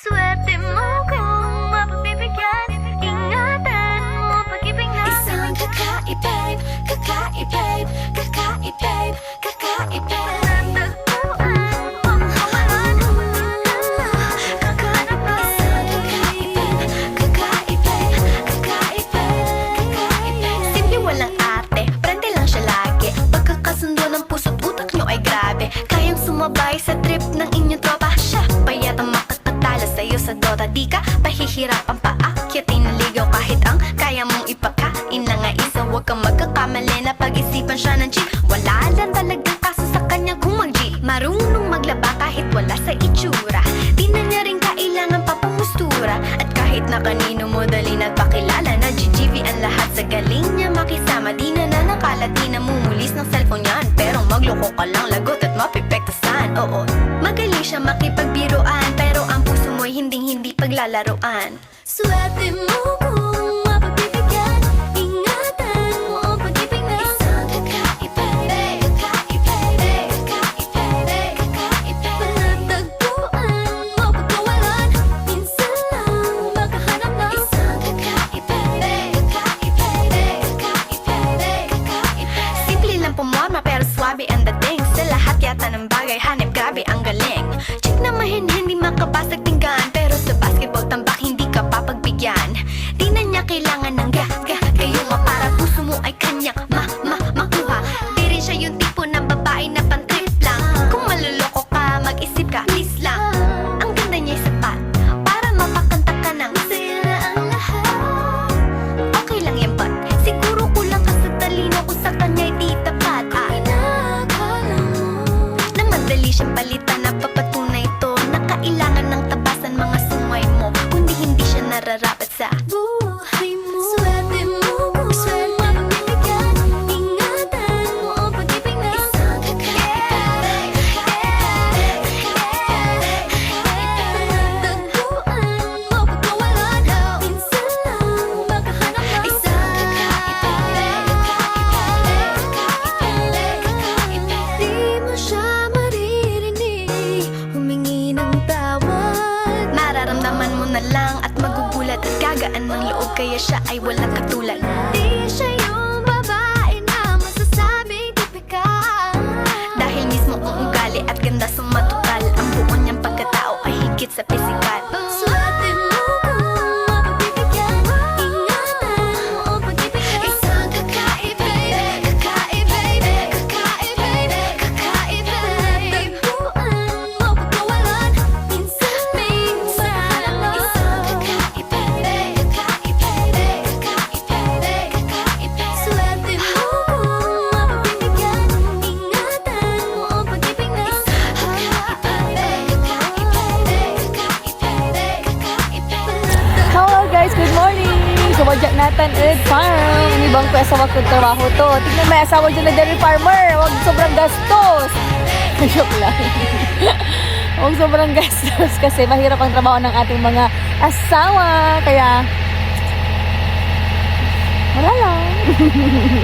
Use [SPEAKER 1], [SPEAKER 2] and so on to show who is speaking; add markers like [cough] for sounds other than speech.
[SPEAKER 1] Swerte mo kung mapagbibigyan Ingatan mo pag-ibig na
[SPEAKER 2] Isang
[SPEAKER 3] nyo ay grabe. Kayang sumabay sa trip ng inyong tropa Dota Di ka pahihirapan pa. Akyatin ng ligaw Kahit ang kaya mong ipakain na nga isa. Huwag kang magkakamali na pag-isipan siya ng cheat Wala lang talagang kaso sa kanya kung mag-G. Marunong maglaba kahit wala sa itsura. Di na niya rin kailangan pa pumustura At kahit na kanino mo dali nagpakilala Na GGV ang lahat sa galing niya makisama. Di na na nakalat, di na mumulis ng cellphone yan Pero magloko ka lang, lagot at mapipektasan. Oo, magaling siya makipagbiruan paglalaroan.
[SPEAKER 1] Swerte mo kung mapagbibigyan Ingatan mo ang pag-ibig na
[SPEAKER 2] Isang kakaibig, kakaibig, kakaibig, kakaibig
[SPEAKER 1] Natagpuan mo pagkawalan Minsan lang makahanap ng
[SPEAKER 2] Isang kakaibig, kakaibig, kakaibig, kakaibig
[SPEAKER 3] Simple lang pumorma pero swabe ang dating. Sa lahat yata ng bagay hanip grabe ang galing. Chick na mahin hindi makabasag tinggan mo ay kanyang ma ma makuha. Di rin siya yung tipo ng babae na pantrip lang. Kung maluloko ka mag-isip ka please lang. Ang ganda niya'y sapat Para mapakanta ka ng
[SPEAKER 1] Sila ang lahat.
[SPEAKER 3] Okay lang yan but Siguro kulang ka sa talino kung sa kanya'y di tapat. At
[SPEAKER 1] Pinakala mo.
[SPEAKER 3] Na madali siyang palitan na papatunay ito Na kailangan ng tabasan mga sungay mo. Kundi hindi siya nararapat sa
[SPEAKER 1] na lang
[SPEAKER 3] at magugulat At gagaan ng loob kaya siya ay walang katulad.
[SPEAKER 1] Di siya yung babae na masasabing tipikal.
[SPEAKER 3] Dahil mismo ang ugali at ganda sumatotal Ang buo niyang pagkatao ay higit sa pisikal
[SPEAKER 4] Sumadyak natin Ed Farm. Ang ibang pwesto wag kong trabaho to. Tingnan may asawa dyan na dairy farmer. Huwag sobrang gastos. [laughs] Joke lang. [laughs] Huwag sobrang gastos kasi mahirap ang trabaho ng ating mga asawa. Kaya, wala lang. [laughs]